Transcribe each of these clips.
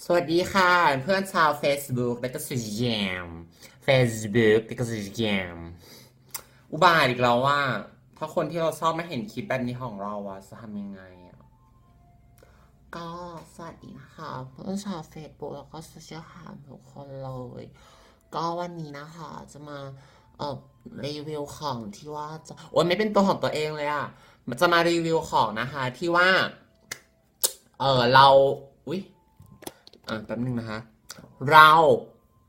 สวัสดีค่ะ เพื่อนชาว Facebook และก็สยาม Facebook และก็สยามอุบายอีกแล้วว่า ถ้าคนที่เราชอบไม่เห็นคลิปแบบนี้ของเราอะจะทำยังไงอะก็สวัสดีนะคะเพื่อนชาว Facebook แล้วก็โซเชียลแคมทุกคนเลยก็วันนี้นะคะจะมาเอ่อรีวิวของที่ว่าจะโอ้ยไม่เป็นตัวของตัวเองเลยอะจะมารีวิวของนะคะที่ว่า เออเราอุ้ย อ่าแป๊บนึงนะคะเรา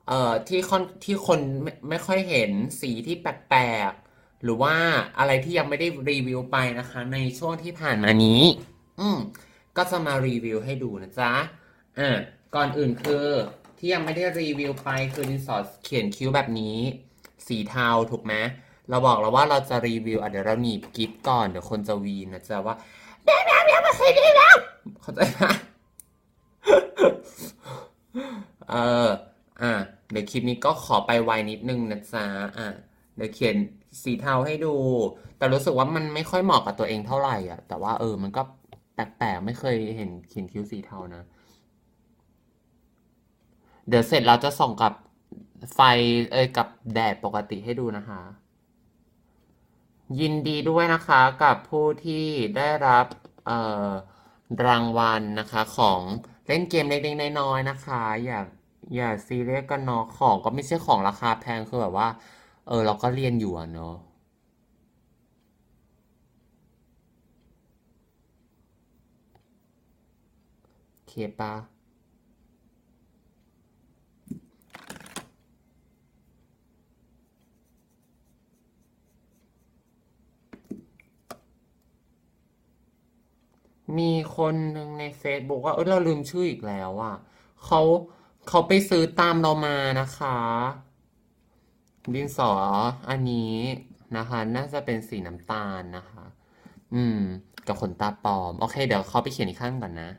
เอ่อที่คนที่คนไม่ไม่ค่อยเห็นสีที่แปลกๆหรือว่าอะไรที่ยังไม่ได้รีวิวไปนะคะ ในช่วงที่ผ่านมานี้ อืมก็จะมารีวิวให้ดูนะจ๊ะอ่าก่อนอื่นคือที่ยังไม่ได้รีวิวไปคือดินสอเขียนคิ้วแบบนี้ สีเทาถูกไหมเราบอกแล้วว่าเราจะรีวิวอะเดี๋ยวเราหนีบกิฟต์ก่อนเดี๋ยวคนจะวีนนะจ๊ะว่าแม่แม่แม่มาเคยได้แล้วเข้าใจไหม เออ อะ เดี๋ยวคลิปนี้ก็ขอไปไวนิดนึงนะจ๊ะ อะ เดี๋ยวเขียนสีเทาให้ดู แต่รู้สึกว่ามันไม่ค่อยเหมาะกับตัวเองเท่าไหร่อะ แต่ว่าเออ มันก็แปลกๆ ไม่เคยเห็นเขียนคิ้วสีเทานะ เดี๋ยวเสร็จเราจะส่องกับไฟเอ้ยกับแดดปกติให้ดูนะคะ ยินดีด้วยนะคะกับผู้ที่ได้รับ เอ่อรางวัลนะคะของ เล่นเกมเล็กๆน้อยๆนะคะ อย่าอย่าซีเรียสกันเนาะของก็ไม่ใช่ของราคาแพงคือแบบว่า เออ เราก็เรียนอยู่อะเนาะโอเคปะ มีคนหนึ่งใน Facebook ว่าเออเราลืมชื่ออีกแล้วอะเขาเขาไปซื้อตามเรามานะคะ ดินสออันนี้นะคะ น่าจะเป็นสีน้ำตาลนะคะ อืม กับขนตาปลอม โอเค เดี๋ยวเขาไปเขียนอีกขั้นก่อนนะ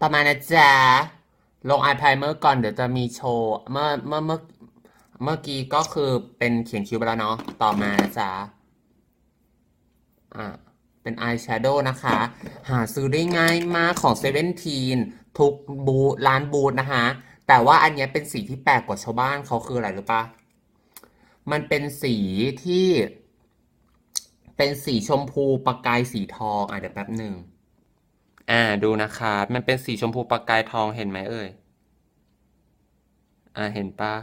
ต่อมาณนะจ๊ะลงอายไพรเมอร์ก่อนเดี๋ยวจะมีโชว์ เมื่อเมื่อเมื่อเมื่อกี้ก็คือเป็นเขียนคิ้วไปแล้วเนาะต่อมานะจ๊ะอ่า เป็นอายแชโดว์นะคะ หาซื้อได้ง่ายมากของเซเว่นทีนทุกบูร้านบูธนะคะ แต่ว่าอันนี้เป็นสีที่แปลกกว่าชาวบ้านเขาคืออะไรหรู้ปะมันเป็นสีที่ เป็นสีชมพูประกายสีทองอะเดี๋ยวแป๊บหนึ่งอ่าดูนะคะ มันเป็นสีชมพูประกายทองเห็นไหมเอ่ยอ่าเห็นปะ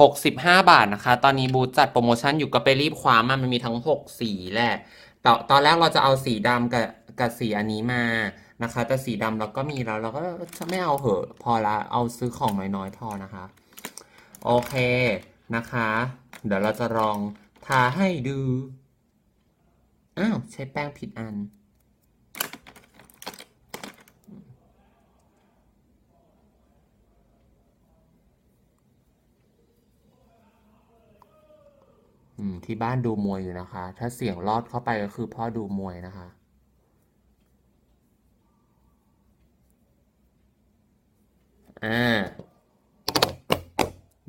หกสิบห้าบาทนะคะ ตอนนี้บูธจัดโปรโมชั่นอยู่ก็ไปรีบคว้ามามันมีทั้งหกสีแหละ ตอนตอนแรกเราจะเอาสีดำกับกับสีอันนี้มานะคะ แต่สีดำเราก็มีแล้ว เราก็จะไม่เอาเหอะพอละเอาซื้อของน้อยๆพอนะคะ โอเคนะคะ เดี๋ยวเราจะลองทาให้ดู อ้าว ใช้แป้งผิดอัน อืม ที่บ้านดูมวยอยู่นะคะ ถ้าเสียงลอดเข้าไปก็คือพ่อดูมวยนะคะ อ่า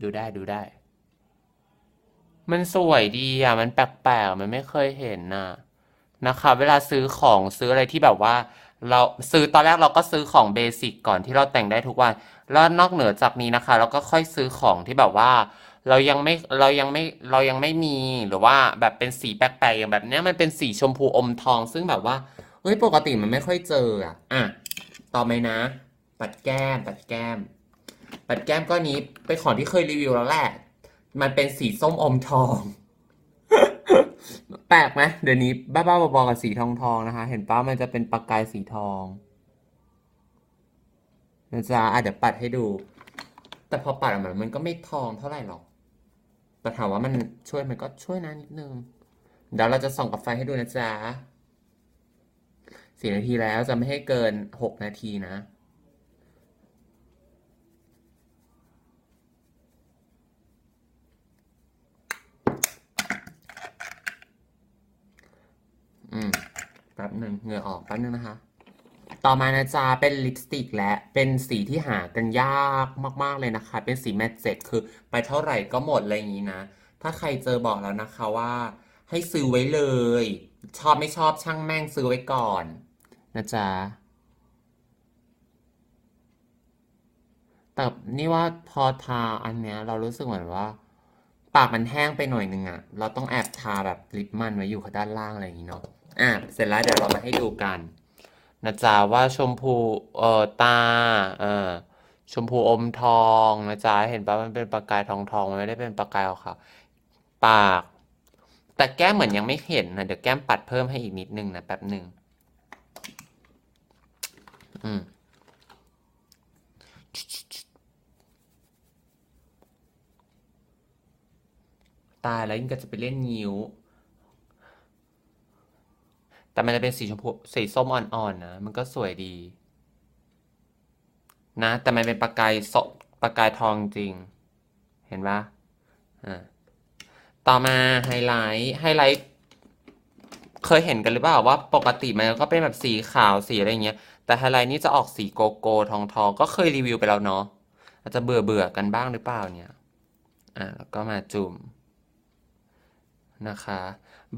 ดูได้ดูได้ มันสวยดีอะ มันแปลกๆ มันไม่เคยเห็นน่ะ นะคะ เวลาซื้อของซื้ออะไรที่แบบว่า เราซื้อตอนแรกเราก็ซื้อของเบสิกก่อนที่เราแต่งได้ทุกวัน แล้วนอกเหนือจากนี้นะคะ เราก็ค่อยซื้อของที่แบบว่า เรายังไม่เรายังไม่เรายังไม่มีหรือว่าแบบเป็นสีแปลกๆอย่างแบบเนี้ยมันเป็นสีชมพูอมทอง ซึ่งแบบว่าเฮ้ยปกติมันไม่ค่อยเจออะอะต่อไปนะ ปัดแก้มปัดแก้ม ปัดแก้มก้อนนี้เป็นของที่เคยรีวิวแล้วแหละมันเป็นสีส้มอมทอง แปลกไหมเดี๋ยวนี้บ้าๆบอๆกับสีทองทองนะคะ เห็นป้ามันจะเป็นประกายสีทองนะจ๊ะอะเดี๋ยวปัดให้ดู แต่พอปัดออกมามันก็ไม่ทองเท่าไหร่หรอก แต่ถามว่ามันช่วยมันก็ช่วยนะนิดนึง เดี๋ยวเราจะส่องกับไฟให้ดูนะจ๊ะสี่นาทีแล้วจะไม่ให้เกินหกนาทีนะอืมแป๊บหนึ่งเหงื่อออกแป๊บหนึ่งนะคะ ต่อมานะจ๊ะเป็นลิปสติกและเป็นสีที่หากันยากมากๆเลยนะคะ เป็นสีแมตเจ็ตคือไปเท่าไหร่ก็หมดอะไรอย่างนี้นะ ถ้าใครเจอบอกแล้วนะคะว่า ให้ซื้อไว้เลย ชอบไม่ชอบช่างแม่งซื้อไว้ก่อนนะจ๊ะแต่นี่ว่าพอทาอันเนี้ยเรารู้สึกเหมือนว่า ปากมันแห้งไปหน่อยนึงอะเราต้องแอบทาแบบลิปมันไว้อยู่ข้างด้านล่างอะไรอย่างงี้เนาะอะเสร็จแล้วเดี๋ยวเรามาให้ดูกัน นะจ๊ะว่าชมพูเอ่อตาเอ่อชมพูอมทองนะจ๊ะเห็นปะมันเป็นประกายทองทองมันไม่ได้เป็นประกายขาวปาก แต่แก้มเหมือนยังไม่เห็นนะเดี๋ยวแก้มปัดเพิ่มให้อีกนิดนึงนะแป๊บหนึ่งอืมตายแล้วยิ่งก็จะไปเล่นนิ้ว แต่มันจะเป็นสีชมพูสีส้มอ่อนๆนะมันก็สวยดี นะ แต่มันเป็นประกายสประกายทองจริง เห็นปะอ่าต่อมาไฮไลท์ไฮไลท์เคยเห็นกันหรือเปล่าว่าปกติมันก็เป็นแบบสีขาวสีอะไรเงี้ย แต่ไฮไลท์นี่จะออกสีโกโก้ทองทองก็เคยรีวิวไปแล้วเนาะอาจจะเบื่อเบื่อกันบ้างหรือเปล่าเนี่ย อ่าแล้วก็มาจุ่มนะคะ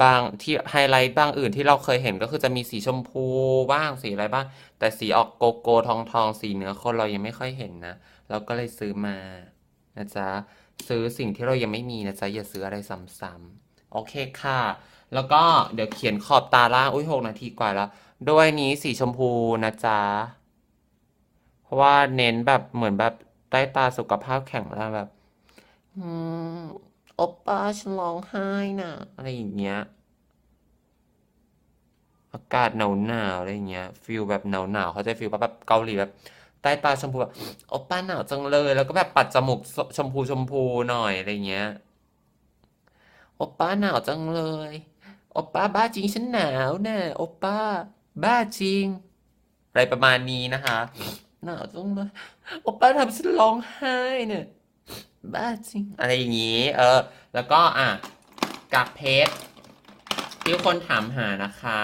บางที่ไฮไลท์บางอื่นที่เราเคยเห็นก็คือจะมีสีชมพูบ้างสีอะไรบ้าง แต่สีออกโกโก้ทองทองสีเนื้อคนเรายังไม่ค่อยเห็นนะ เราก็เลยซื้อมานะจ๊ะซื้อสิ่งที่เรายังไม่มีนะจ๊ะอย่าซื้ออะไรซ้ำๆโอเคค่ะ แล้วก็เดี๋ยวเขียนขอบตาล่างอุ้ยหกนาทีกว่าแล้ว ด้วยนี้สีชมพูนะจ๊ะเพราะว่าเน้นแบบเหมือนแบบใต้ตาสุขภาพแข็งแรงแบบอืม โอปป้าฉันร้องไห้น่ะอะไรอย่างเงี้ย อากาศหนาวหนาวอะไรอย่างเงี้ยฟิลแบบหนาวหนาวเขาใจฟิลแบบเกาหลีแบบใต้ตาชมพูแบบโอปป้าหนาวจังเลย แล้วก็แบบปัดจมูกชมพูชมพูหน่อยอะไรเงี้ยโอปป้าหนาวจังเลยโอปป้าบ้าจริงฉันหนาวแน่โอปป้า บ้าจริง อะไรประมาณนี้นะคะหนาวจังเลยโอปป้าทำฉันร้องไห้เนี่ย บ้าจริง อะไรอย่างนี้ เออ แล้วก็อะกากเพชรที่คนถามหานะคะ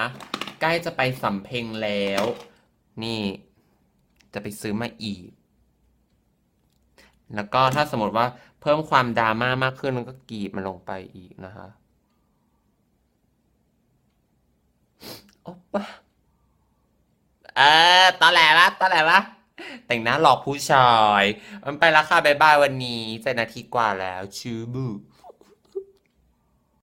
ใกล้จะไปสำเพ็งแล้ว นี่ จะไปซื้อมาอีก แล้วก็ถ้าสมมติว่าเพิ่มความดราม่ามากขึ้นมันก็กรีดมันลงไปอีกนะคะโอ๊ปะเออตอนแหลวะตอนแหลวะ แต่งหน้าหลอกผู้ชาย มันไปแล้วค่ะ บ๊ายบายวันนี้เจ็ดนาทีกว่าแล้ว ชื่อบุ